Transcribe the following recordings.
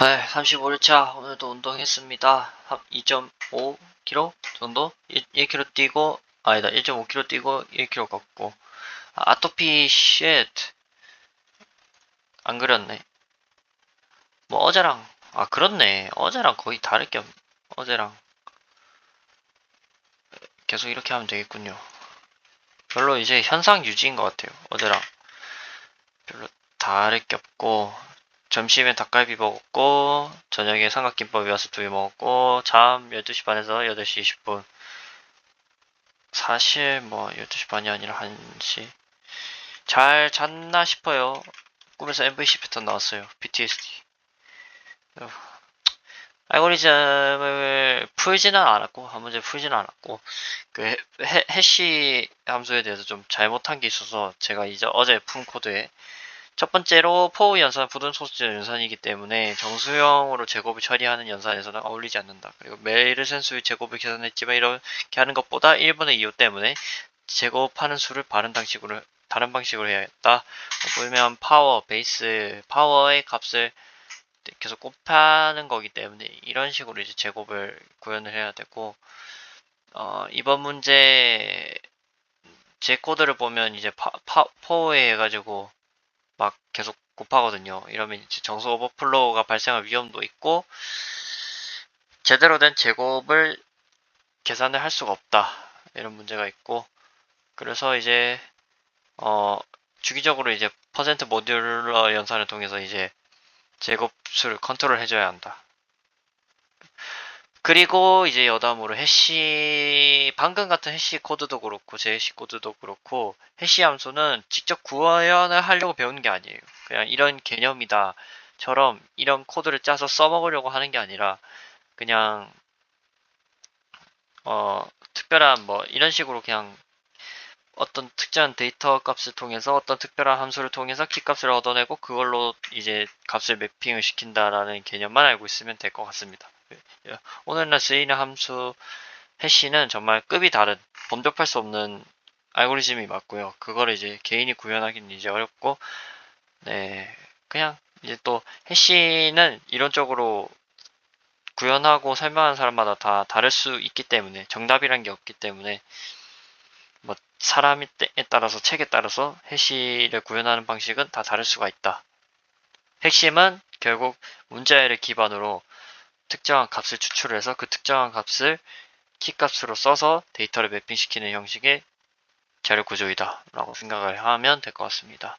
네, 35일차 오늘도 운동했습니다. 2.5km 정도? 1, 1km 뛰고 아니다 1.5km 뛰고 1km 걷고 아, 아토피 쉣. 안 그렸네. 뭐 어제랑 아 그렇네. 어제랑 거의 다를 게 없. 어제랑 계속 이렇게 하면 되겠군요. 별로 이제 현상 유지인 것 같아요. 어제랑 별로 다를 게 없고 점심에 닭갈비 먹었고 저녁에 삼각김밥이 와서 두개 먹었고 잠 12시 반에서 8시 20분. 사실 뭐 12시 반이 아니라 1시. 잘 잤나 싶어요. 꿈에서 MVC 패턴 나왔어요. PTSD 알고리즘을 풀지는 않았고 한 문제 풀지는 않았고 그 해시 함수에 대해서 좀 잘못한 게 있어서 제가 이제 어제 푼 코드에 첫 번째로 포우 연산 부분 소수 연산이기 때문에 정수형으로 제곱을 처리하는 연산에서는 어울리지 않는다. 그리고 메르센 수의 제곱을 계산했지만 이렇게 하는 것보다 1분의 2호 때문에 제곱하는 수를 다른 방식으로 다른 방식으로 해야겠다. 보면 파워, 베이스, 파워의 값을 계속 곱하는 거기 때문에 이런 식으로 이제 제곱을 구현을 해야 되고 어, 이번 문제 제 코드를 보면 이제 파, 파, 포에 해가지고 막 계속 곱하거든요. 이러면 이제 정수 오버플로우가 발생할 위험도 있고 제대로 된 제곱을 계산을 할 수가 없다. 이런 문제가 있고 그래서 이제 어 주기적으로 이제 퍼센트 모듈러 연산을 통해서 이제 제곱수를 컨트롤 해줘야 한다. 그리고 이제 여담으로 해시 방금 같은 해시 코드도 그렇고 제 해시 코드도 그렇고 해시 함수는 직접 구현을 하려고 배우는 게 아니에요. 그냥 이런 개념이다처럼 이런 코드를 짜서 써먹으려고 하는 게 아니라 그냥 어 특별한 뭐 이런 식으로 그냥 어떤 특정한 데이터 값을 통해서 어떤 특별한 함수를 통해서 키 값을 얻어내고 그걸로 이제 값을 매핑을 시킨다라는 개념만 알고 있으면 될 것 같습니다. 예, 오늘날 쓰이는 함수 해시는 정말 급이 다른 범접할 수 없는 알고리즘이 맞고요. 그거를 이제 개인이 구현하기는 이제 어렵고 네 그냥 이제 또 해시는 이론적으로 구현하고 설명하는 사람마다 다 다를 수 있기 때문에 정답이란 게 없기 때문에 뭐 사람에 따라서 책에 따라서 해시를 구현하는 방식은 다 다를 수가 있다. 핵심은 결국 문자열을 기반으로 특정한 값을 추출해서 그 특정한 값을 키값으로 써서 데이터를 매핑시키는 형식의 자료 구조이다 라고 생각을 하면 될 것 같습니다.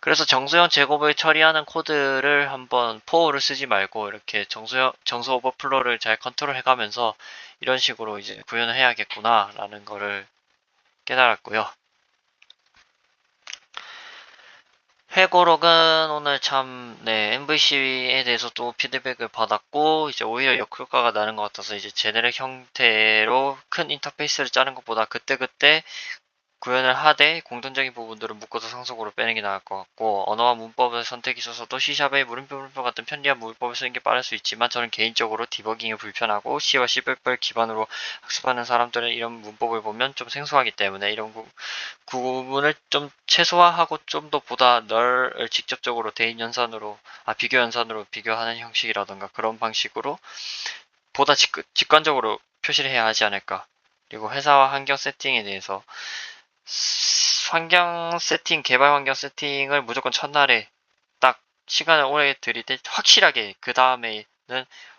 그래서 정수형 제곱을 처리하는 코드를 한번 포어를 쓰지 말고 이렇게 정수형, 정수 오버플로를 잘 컨트롤 해가면서 이런 식으로 이제 구현을 해야겠구나 라는 거를 깨달았고요. 회고록은 오늘 참, 네, MVC에 대해서 또 피드백을 받았고, 이제 오히려 역효과가 나는 것 같아서 이제 제네릭 형태로 큰 인터페이스를 짜는 것보다 그때그때 구현을 하되 공통적인 부분들을 묶어서 상속으로 빼는 게 나을 것 같고 언어와 문법의 선택이 있어서도 C샵의 물음표 물음표 같은 편리한 문법을 쓰는 게 빠를 수 있지만 저는 개인적으로 디버깅이 불편하고 C와 C++ 기반으로 학습하는 사람들은 이런 문법을 보면 좀 생소하기 때문에 이런 구, 구분을 좀 최소화하고 좀 더 보다 널을 직접적으로 대인 연산으로 아 비교 연산으로 비교하는 형식이라던가 그런 방식으로 보다 직, 직관적으로 표시를 해야 하지 않을까. 그리고 회사와 환경 세팅에 대해서 환경 세팅, 개발 환경 세팅을 무조건 첫날에 딱 시간을 오래 들일 때 확실하게 그 다음에는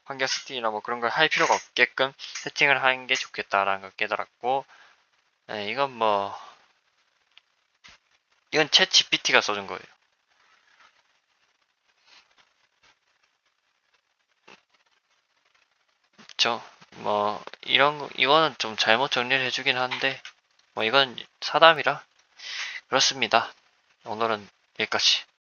환경 세팅이나 뭐 그런 걸 할 필요가 없게끔 세팅을 하는 게 좋겠다라는 걸 깨달았고 네, 이건 뭐 이건 챗 GPT가 써준 거예요. 저뭐 이런 거 이거는 좀 잘못 정리를 해주긴 한데 뭐 이건 사담이라 그렇습니다. 오늘은 여기까지.